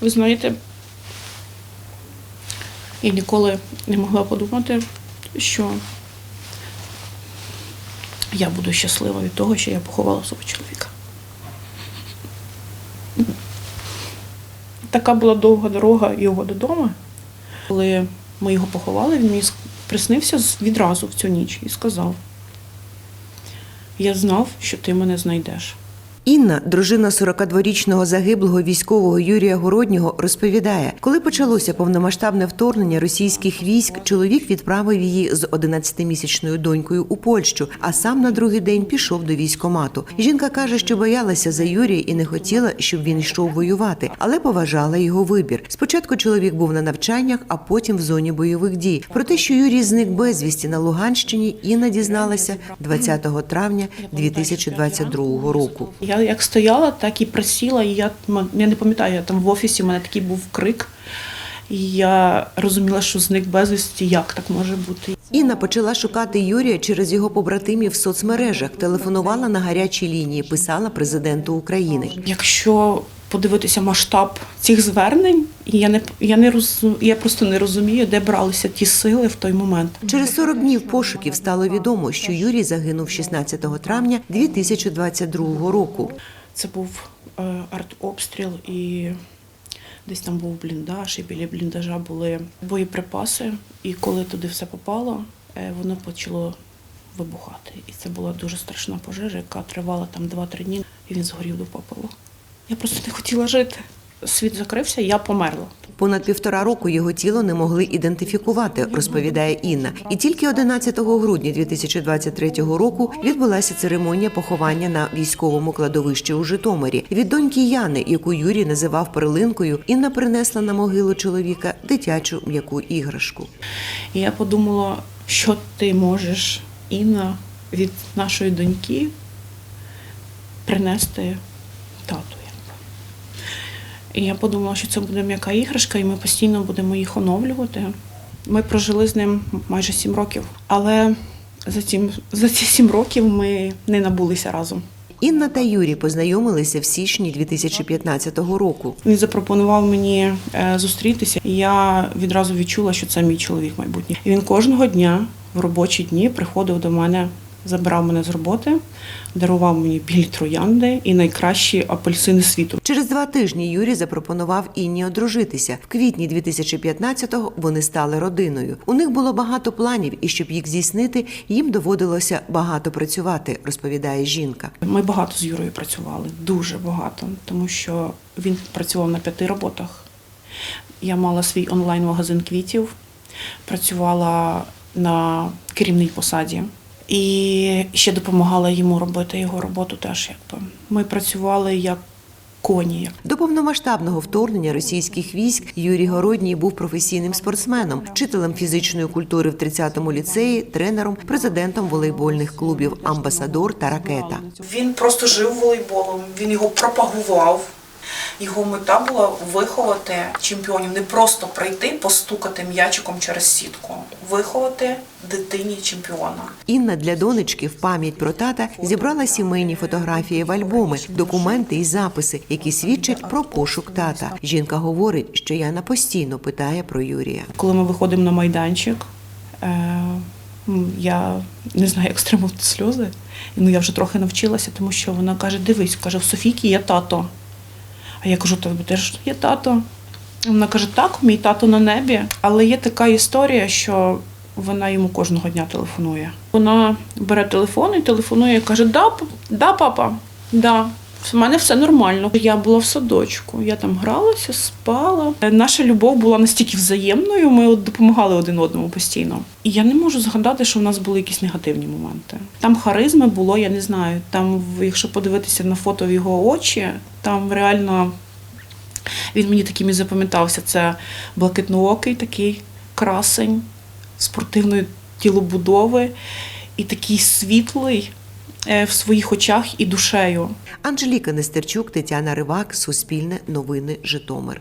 Ви знаєте, я ніколи не могла подумати, що я буду щаслива від того, що я поховала свого чоловіка. Така була довга дорога його додому. Коли ми його поховали, він мені приснився відразу в цю ніч і сказав: Я знав, що ти мене знайдеш. Інна, дружина 42-річного загиблого військового Юрія Городнього, розповідає, коли почалося повномасштабне вторгнення російських військ, чоловік відправив її з 11-місячною донькою у Польщу, а сам на другий день пішов до військомату. Жінка каже, що боялася за Юрія і не хотіла, щоб він йшов воювати, але поважала його вибір. Спочатку чоловік був на навчаннях, а потім в зоні бойових дій. Про те, що Юрій зник безвісті на Луганщині, Інна дізналася 20 травня 2022 року. Я як стояла, так і присіла, і я, я не пам'ятаю, я там в офісі у мене такий був крик. І я розуміла, що зник безвісті, як так може бути. Інна почала шукати Юрія через його побратимів в соцмережах, телефонувала на гарячій лінії, писала президенту України. Якщо подивитися масштаб цих звернень, я не я не розу- я просто не розумію, де бралися ті сили в той момент. Через 40 днів пошуків стало відомо, що Юрій загинув 16 травня 2022 року. Це був е, артобстріл, і десь там був бліндаж, і біля бліндажа були боєприпаси. І коли туди все попало, е, воно почало вибухати. І це була дуже страшна пожежа, яка тривала там 2-3 дні, і він згорів до попелу. Я просто не хотіла жити. Світ закрився, я померла. Понад півтора року його тіло не могли ідентифікувати, розповідає Інна. І тільки 11 грудня 2023 року відбулася церемонія поховання на військовому кладовищі у Житомирі. Від доньки Яни, яку Юрій називав перлинкою, Інна принесла на могилу чоловіка дитячу м'яку іграшку. І я подумала, що ти можеш, Інна, від нашої доньки принести. І я подумала, що це буде м'яка іграшка, і ми постійно будемо їх оновлювати. Ми прожили з ним майже сім років, але за, цим, за ці сім років ми не набулися разом. Інна та Юрій познайомилися в січні 2015 року. Він запропонував мені е, зустрітися, і я відразу відчула, що це мій чоловік майбутній. І він кожного дня в робочі дні приходив до мене, забирав мене з роботи, дарував мені білі троянди і найкращі апельсини світу. Через два тижні Юрій запропонував Інні одружитися. В квітні 2015-го вони стали родиною. У них було багато планів, і щоб їх здійснити, їм доводилося багато працювати, розповідає жінка. Ми багато з Юрою працювали, дуже багато, тому що він працював на п'яти роботах. Я мала свій онлайн-магазин квітів, працювала на керівній посаді і ще допомагала йому робити його роботу теж. Якби. Ми працювали як коні. До повномасштабного вторгнення російських військ Юрій Городній був професійним спортсменом, вчителем фізичної культури в 30-му ліцеї, тренером, президентом волейбольних клубів Амбасадор та Ракета. Він просто жив волейболом, він його пропагував. Його мета була виховати чемпіонів, не просто прийти, постукати м'ячиком через сітку, виховати дитині чемпіона. Інна для донечки в пам'ять про тата зібрала сімейні фотографії в альбоми, документи і записи, які свідчать про пошук тата. Жінка говорить, що Яна постійно питає про Юрія. Коли ми виходимо на майданчик, е, я не знаю, як стримувати сльози. Ну я вже трохи навчилася, тому що вона каже: дивись, каже, в Софійки є тато. А я кажу, тебе теж є тато. Вона каже, так, мій тато на небі. Але є така історія, що вона йому кожного дня телефонує. Вона бере телефон і телефонує каже: Да, да, папа, да. В мене все нормально. Я була в садочку, я там гралася, спала. Наша любов була настільки взаємною, ми допомагали один одному постійно. І я не можу згадати, що в нас були якісь негативні моменти. Там харизми було, я не знаю. Там, якщо подивитися на фото в його очі, там реально він мені таким і запам'ятався. Це блакитноокий такий красень спортивної тілобудови і такий світлий е, в своїх очах і душею. Анжеліка Нестерчук, Тетяна Ривак, Суспільне новини, Житомир.